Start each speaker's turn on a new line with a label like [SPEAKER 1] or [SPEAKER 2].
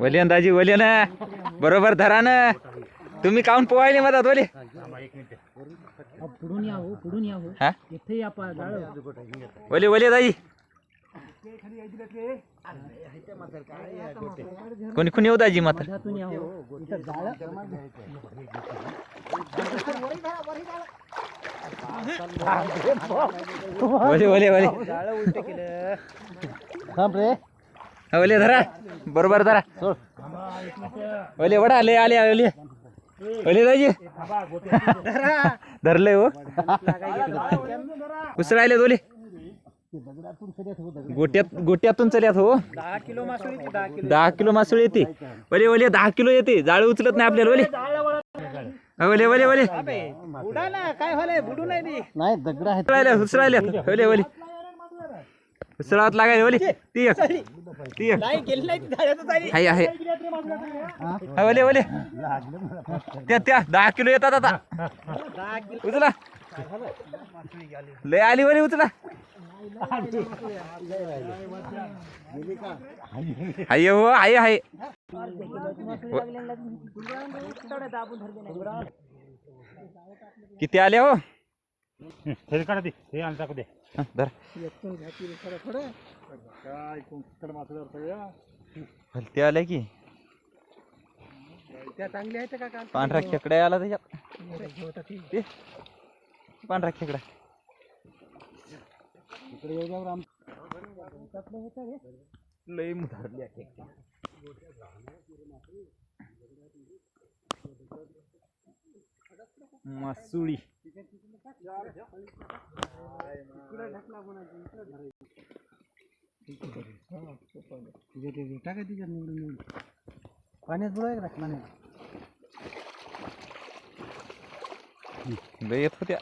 [SPEAKER 1] वली अंदाजी वली ना. बरोबर धरा ना. तुम्ही काऊन पोहायले मधात वले?
[SPEAKER 2] पुढून या हो? पुढून या हो
[SPEAKER 1] हा
[SPEAKER 2] इथे या पा
[SPEAKER 1] वले वले कोणी कोणी येऊ दाजी मात्र
[SPEAKER 2] मधातून
[SPEAKER 1] वले वले वले.
[SPEAKER 2] थांब रे.
[SPEAKER 1] हा, वले धरा. बरोबर धरा. वले वडा आले आले आले वले दाजी. धरले हो. उसरायले दोले? गोट्यात गोट्यातून चल्यात हो.
[SPEAKER 2] दहा किलो मासळी दहा किलो
[SPEAKER 1] दहा किलो मासळ येते. वले वले दहा किलो येते. जाळ उचलत नाही आपल्याला वले हा, वले वले वले
[SPEAKER 2] बुडा ना काय झालंय? बुडू नाही दगड आहेत.
[SPEAKER 1] उसरायल्या उसरायल्या उसरावत लागायले वले ती एक. ती एक.
[SPEAKER 2] नाही गेली नाही ती जाळ्यातच आली
[SPEAKER 1] आहे हा, वले वले त्या त्या दहा किलो येतात आता. उचला. लय आली वली उचला. हाय हो हाय हाय. किती आले हो?
[SPEAKER 3] हे काढा दे हे आणि टाकू दे.
[SPEAKER 1] हा, धर. भलते आले की.
[SPEAKER 2] त्या चांगल्या आहेत का काल?
[SPEAKER 1] पांढरा खेकडा आला त्याच्यात. पांढरा खेकडा.
[SPEAKER 2] इकडे येऊ जाऊ राम
[SPEAKER 1] लय धरल्या खेकडा. मासुळी.
[SPEAKER 2] टाका तिच्या निवडून पाण्यात बुडाय का पाण्यात
[SPEAKER 1] लय येत होत्या.